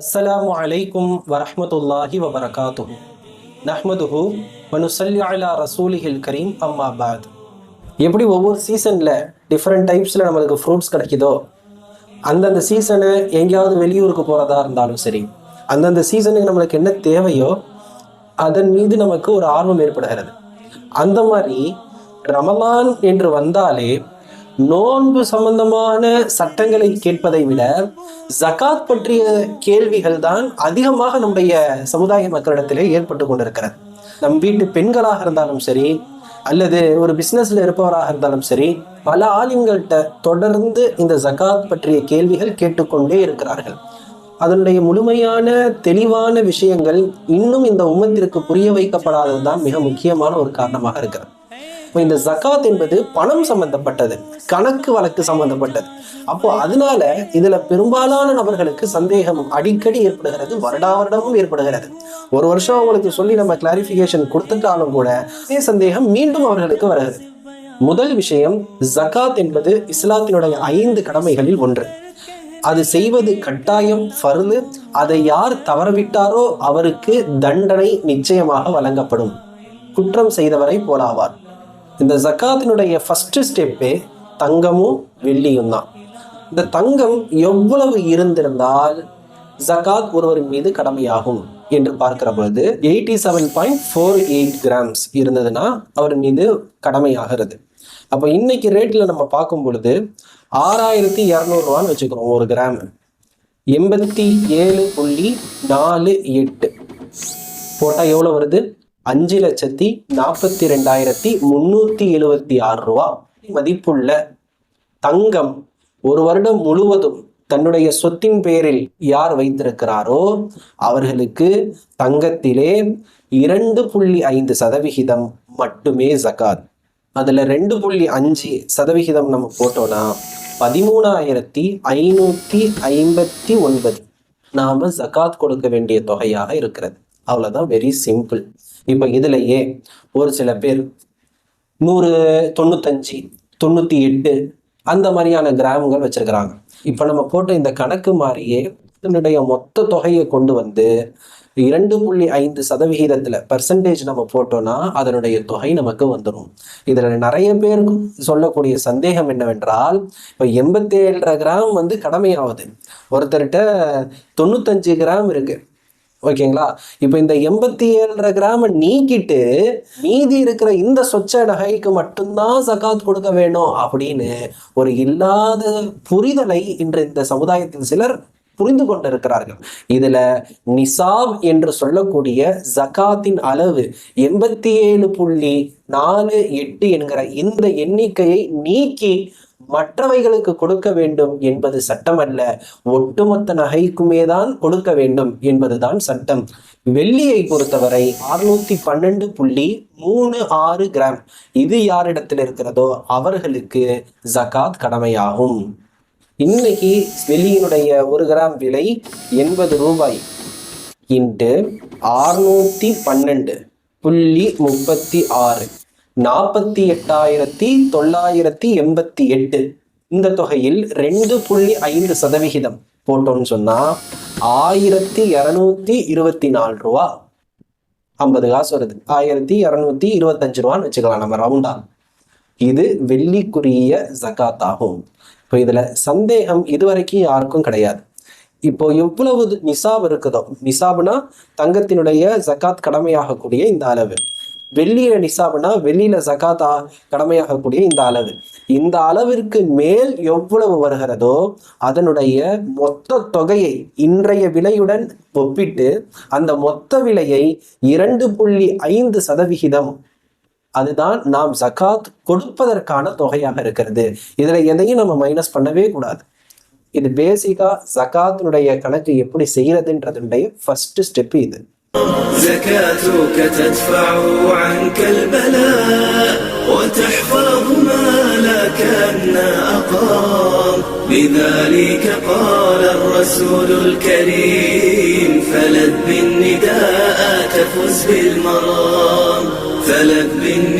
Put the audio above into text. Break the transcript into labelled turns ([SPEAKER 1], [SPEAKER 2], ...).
[SPEAKER 1] அஸ்ஸலாமு அலைக்கும் வரஹ்மத்துல்லாஹி வபரகாத்துஹு. நஹ்மதுஹு வனுசல்லி அலா ரசூலிஹில் கரீம் அம்மா பாத். எப்படி ஒவ்வொரு சீசனில் டிஃப்ரெண்ட் டைப்ஸில் நம்மளுக்கு ஃப்ரூட்ஸ் கிடைக்குதோ அந்தந்த சீசனு எங்கேயாவது வெளியூருக்கு போகிறதா இருந்தாலும் சரி அந்தந்த சீசனுக்கு நம்மளுக்கு என்ன தேவையோ அதன் மீது நமக்கு ஒரு ஆர்வம் ஏற்படுகிறது. அந்த மாதிரி ரமலான் என்று வந்தாலே நோன்பு சம்பந்தமான சட்டங்களை கேட்பதை விட ஜகாத் பற்றிய கேள்விகள் தான் அதிகமாக நம்முடைய சமுதாய மக்களிடத்திலே ஏற்பட்டு கொண்டிருக்கிறது. நம் வீட்டு பெண்களாக இருந்தாலும் சரி அல்லது ஒரு பிஸ்னஸ்ல இருப்பவராக இருந்தாலும் சரி பல ஆலிம்கள்கிட்ட தொடர்ந்து இந்த ஜகாத் பற்றிய கேள்விகள் கேட்டுக்கொண்டே இருக்கிறார்கள். அதனுடைய முழுமையான தெளிவான விஷயங்கள் இன்னும் இந்த உமத்திற்கு புரிய வைக்கப்படாதது தான் மிக முக்கியமான ஒரு காரணமாக இருக்கிறது. இப்போ இந்த ஜக்காத் என்பது பணம் சம்பந்தப்பட்டது கணக்கு வழக்கு சம்பந்தப்பட்டது. அப்போ அதனால இதுல பெரும்பாலான நபர்களுக்கு சந்தேகம் அடிக்கடி ஏற்படுகிறது வருடா வருடமும் ஏற்படுகிறது. ஒரு வருஷம் அவங்களுக்கு சொல்லி நம்ம கிளாரிபிகேஷன் கொடுத்துட்டாலும் கூட அதே சந்தேகம் மீண்டும் அவர்களுக்கு வருகிறது. முதல் விஷயம் ஜக்காத் என்பது இஸ்லாத்தினுடைய ஐந்து கடமைகளில் ஒன்று. அது செய்வது கட்டாயம் பருந்து அதை யார் தவறவிட்டாரோ அவருக்கு தண்டனை நிச்சயமாக வழங்கப்படும். குற்றம் செய்தவரை போலாவார். இந்த ஜக்காத்தினுடைய ஃபஸ்ட்டு ஸ்டெப்பே தங்கமும் வெள்ளியும் தான். இந்த தங்கம் எவ்வளவு இருந்திருந்தால் ஜக்காத் ஒருவரின் மீது கடமையாகும் என்று பார்க்கிற பொழுது eighty seven point four eight grams இருந்ததுன்னா அவர் மீது கடமையாகிறது. அப்போ இன்னைக்கு ரேட்டில் நம்ம பார்க்கும் பொழுது ஆறாயிரத்தி இரநூறுவான்னு வச்சுக்கிறோம் ஒரு கிராம் எண்பத்தி ஏழு புள்ளி நாலு எட்டு. போட்டால் எவ்வளோ வருது? அஞ்சு லட்சத்தி நாற்பத்தி ரெண்டாயிரத்தி முன்னூற்றி எழுபத்தி ஆறு ரூபா. மதிப்புள்ள தங்கம் ஒரு வருடம் முழுவதும் தன்னுடைய சொத்தின் பெயரில் யார் வைத்திருக்கிறாரோ அவர்களுக்கு தங்கத்திலே இரண்டு புள்ளி ஐந்து சதவிகிதம் மட்டுமே ஜகாத் அதில் ரெண்டு புள்ளி அஞ்சு சதவிகிதம் நம்ம போட்டோம்னா பதிமூணாயிரத்தி ஐநூற்றி ஐம்பத்தி ஒன்பது. நாம் ஜகாத் கொடுக்க வேண்டிய தொகையாக இருக்கிறது. அவ்வளோதான் வெரி சிம்பிள் இப்போ இதுலையே ஒரு சில பேர் நூறு தொண்ணூத்தஞ்சு தொண்ணூற்றி எட்டு அந்த மாதிரியான கிராமங்கள் வச்சுருக்கிறாங்க. இப்போ நம்ம போட்ட இந்த கணக்கு மாதிரியே இதனுடைய மொத்த தொகையை கொண்டு வந்து இரண்டு புள்ளி ஐந்து சதவிகிதத்தில் பர்சன்டேஜ் நம்ம போட்டோம்னா அதனுடைய தொகை நமக்கு வந்துடும் இதில் நிறைய பேருக்கும் சொல்லக்கூடிய சந்தேகம் என்னவென்றால் இப்போ எண்பத்தேழரை கிராம் வந்து கடமையாகுது ஒருத்தர்கிட்ட தொண்ணூத்தஞ்சு கிராம் இருக்குது ஓகேங்களா? இப்போ இந்த எண்பத்தி ஏழரை கிராம நீக்கிட்டு மீதி இருக்கிற இந்த சொச்ச நகைக்கு மட்டும்தான் சகாத் கொடுக்க வேணும் அப்படின்னு ஒரு இல்லாத புரிதலை இன்று இந்த சமுதாயத்தில் சிலர் புரிந்து கொண்டிருக்கிறார்கள். இதுல நிசாப் என்று சொல்லக்கூடிய ஜகாத்தின் அளவு எண்பத்தி ஏழு புள்ளி நாலு எட்டு என்கிற இந்த எண்ணிக்கையை நீக்கி மற்றவைகளுக்கு கொடுக்க வேண்டும் என்பது சட்டம் அல்ல ஒட்டுமொத்த நகைக்குமே தான் கொடுக்க வேண்டும் என்பதுதான் சட்டம். வெள்ளியை பொறுத்தவரை அறுநூத்தி பன்னெண்டு புள்ளி மூணு ஆறு கிராம். இது யாரிடத்தில் இருக்கிறதோ அவர்களுக்கு ஜகாத் கடமையாகும். இன்னைக்கு வெள்ளியினுடைய ஒரு கிராம் விலை எண்பது ரூபாய். இன்ட்டு அறுநூத்தி பன்னெண்டு புள்ளி முப்பத்தி ஆறு. நாற்பத்தி எட்டாயிரத்தி தொள்ளாயிரத்தி எண்பத்தி எட்டு. இந்த தொகையில் ரெண்டு புள்ளி ஐந்து சதவிகிதம் போட்டோம்னு சொன்னா ஆயிரத்தி இரநூத்தி இருபத்தி நாலு ரூபா. ஐம்பது காசு வருது. ஆயிரத்தி இரநூத்தி இருபத்தஞ்சு ரூபான்னு வச்சுக்கலாம் நம்ம ரவுண்டா இது வெள்ளிக்குரிய ஜகாத் ஆகும் இப்போ இதுல சந்தேகம் இதுவரைக்கும் யாருக்கும் கிடையாது. இப்போ எவ்வளவு நிசாப் இருக்குதோ நிசாப்னா தங்கத்தினுடைய ஜகாத் கடமையாகக்கூடிய இந்த அளவு. வெள்ளியில நிசாபுனா வெள்ளியில ஜகாத்தா கடமையாகக்கூடிய இந்த அளவு. இந்த அளவிற்கு மேல் எவ்வளவு வருகிறதோ அதனுடைய மொத்த தொகையை இன்றைய விலையுடன் ஒப்பிட்டு அந்த மொத்த விலையை இரண்டு புள்ளி ஐந்து சதவிகிதம். அதுதான் நாம் ஜகாத் கொடுப்பதற்கான தொகையாக இருக்கிறது. இதுல எதையும் நம்ம மைனஸ் பண்ணவே கூடாது. இது பேசிக்கா ஜகாத்தினுடைய கணக்கு எப்படி செய்யறதுன்றதுடைய ஃபர்ஸ்ட் ஸ்டெப் இது.
[SPEAKER 2] زكاتك تدفع عنك البلاء وتحفظ ما لك أن أقام. لذلك قال الرسول الكريم فلذ بالنداء تفز بالمرام. فلذ بالنداء